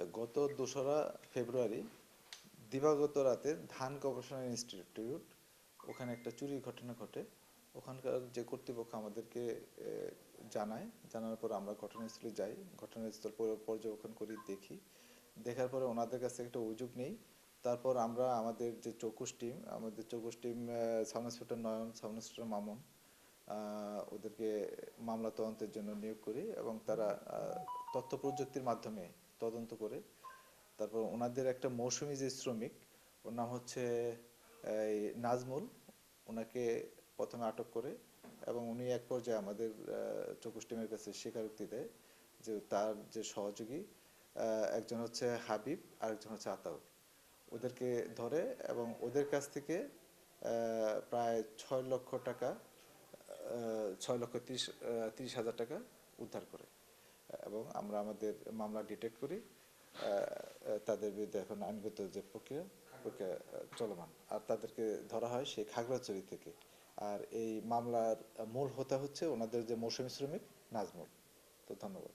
আচ্ছা গত দোসরা ফেব্রুয়ারি দিবাগত রাতে ধান গবেষণা ইনস্টিটিউট, ওখানে একটা চুরির ঘটনা ঘটে। ওখানকার যে কর্তৃপক্ষ আমাদেরকে জানায়। জানার পর আমরা ঘটনাস্থলে যাই। ঘটনাস্থল পর- পর্যবেক্ষণ করি, দেখি। দেখার পরে ওনাদের কাছে একটা অভিযোগ নেই। তারপর আমরা আমাদের যে চৌকুশ টিম, আমাদের চৌকুশ team sub inspector Nayan sub inspector Mamun ওদেরকে মামলা তদন্তের জন্য নিয়োগ করি এবং তারা তথ্য প্রযুক্তির মাধ্যমে তদন্ত করে। তারপর ওনাদের একটা মৌসুমী যে শ্রমিক, ওর নাম হচ্ছে, এই নাজমুল। ওনাকে প্রথমে আটক করে এবং উনি এক পর্যায়ে আমাদের টিমের কাছে স্বীকারোক্তি দেয় যে তার যে সহযোগী একজন হচ্ছে হাবিব আর একজন হচ্ছে আতাউর ওদেরকে ধরে এবং ওদের কাছ থেকে প্রায় ছয় লক্ষ টাকা ছয় লক্ষ তিরিশ তিরিশ হাজার টাকা উদ্ধার করে। এবং আমরা আমাদের মামলা ডিটেক্ট করি তাদের বিরুদ্ধে এখন আইনগত যে প্রক্রিয়া প্রক্রিয়া চলমান। আর তাদেরকে ধরা হয় সেই খাগড়াছড়ি থেকে। আর এই মামলার মূল হোতা হচ্ছে ওনাদের যে মৌসুমী শ্রমিক, নাজমুল। তো ধন্যবাদ।